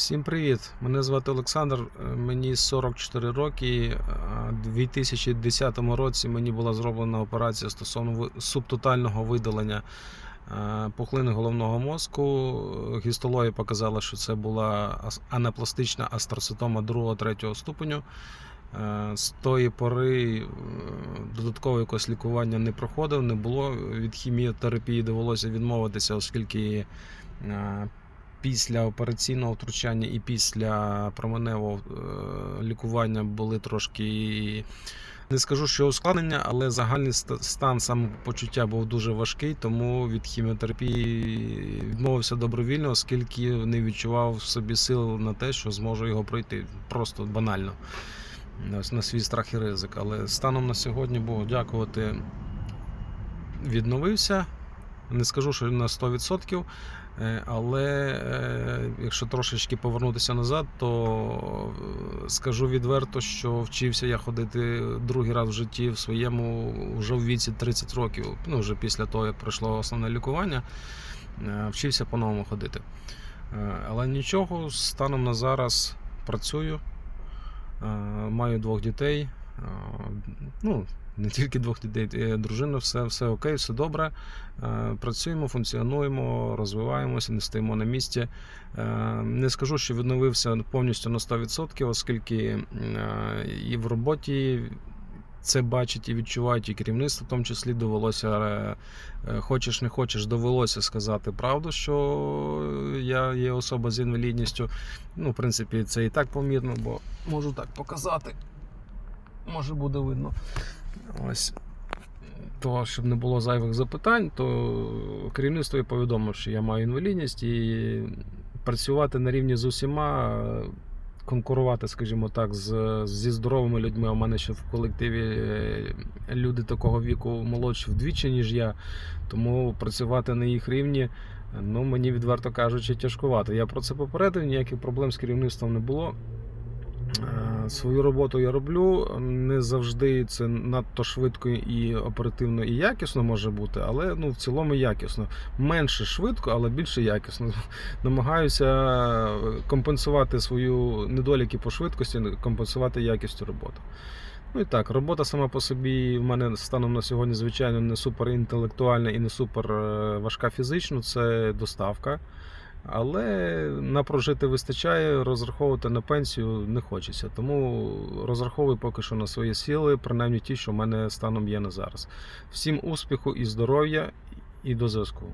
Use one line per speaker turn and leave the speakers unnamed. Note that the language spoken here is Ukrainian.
Всім привіт! Мене звати Олександр, е, мені 44 роки. У 2010 році мені була зроблена операція стосовно субтотального видалення е, пухлини головного мозку. Гістологія показала, що це була анапластична астроцитома 2-3 ступеню. Е, З тої пори е, додаткового якогось лікування не проходив, не було. Від хіміотерапії довелося відмовитися, оскільки е, після операційного втручання і після променевого е, лікування були трошки. Не скажу, що ускладнення, але загальний стан самопочуття був дуже важкий, тому від хіміотерапії відмовився добровільно, оскільки не відчував в собі сил на те, що зможу його пройти. Просто банально. На свій страх і ризик. Але станом на сьогодні Богу дякувати, відновився. Не скажу, що на 100%, е, але е, якщо трошечки повернутися назад, то е, скажу відверто, що вчився я ходити другий раз в житті в своєму вже в віці 30 років. Ну вже після того, як пройшло основне лікування, вчився по-новому ходити. Але нічого, станом на зараз працюю, маю двох дітей. Ну, не тільки двох дітей, е, дружина, все, все окей, все добре. Е, Працюємо, функціонуємо, розвиваємося, не стоїмо на місці. Е, Не скажу, що відновився повністю на 100%, оскільки і в роботі це бачить і відчувають, і керівництво в тому числі довелося, хочеш не хочеш, довелося сказати правду, що я є особа з інвалідністю. Ну, в принципі, це і так помірно, бо можу так показати. Може буде видно. Ось. То, щоб не було зайвих запитань, то керівництво і повідомив, що я маю інвалідність і працювати на рівні з усіма, е, конкурувати, скажімо так, з, зі здоровими людьми. У мене ще в колективі е, люди такого віку молодші вдвічі, ніж я. Тому працювати на їх рівні, ну мені відверто кажучи, тяжкувато. Я про це попередив, ніяких проблем з керівництвом не було. Свою роботу я роблю. Не завжди це надто швидко і оперативно і якісно може бути, але ну в цілому якісно. Менше швидко, але більше якісно. Намагаюся компенсувати свою недоліки по швидкості, компенсувати якістю роботи. Ну і так, робота сама по собі в мене станом на сьогодні, звичайно, не супер інтелектуальна і не супер е, важка фізично. Це доставка. Але на прожити вистачає, розраховувати на пенсію не хочеться. Тому розраховую поки що на свої сили, принаймні ті, що в мене станом є на зараз. Всім успіху і здоров'я, і до зв'язку.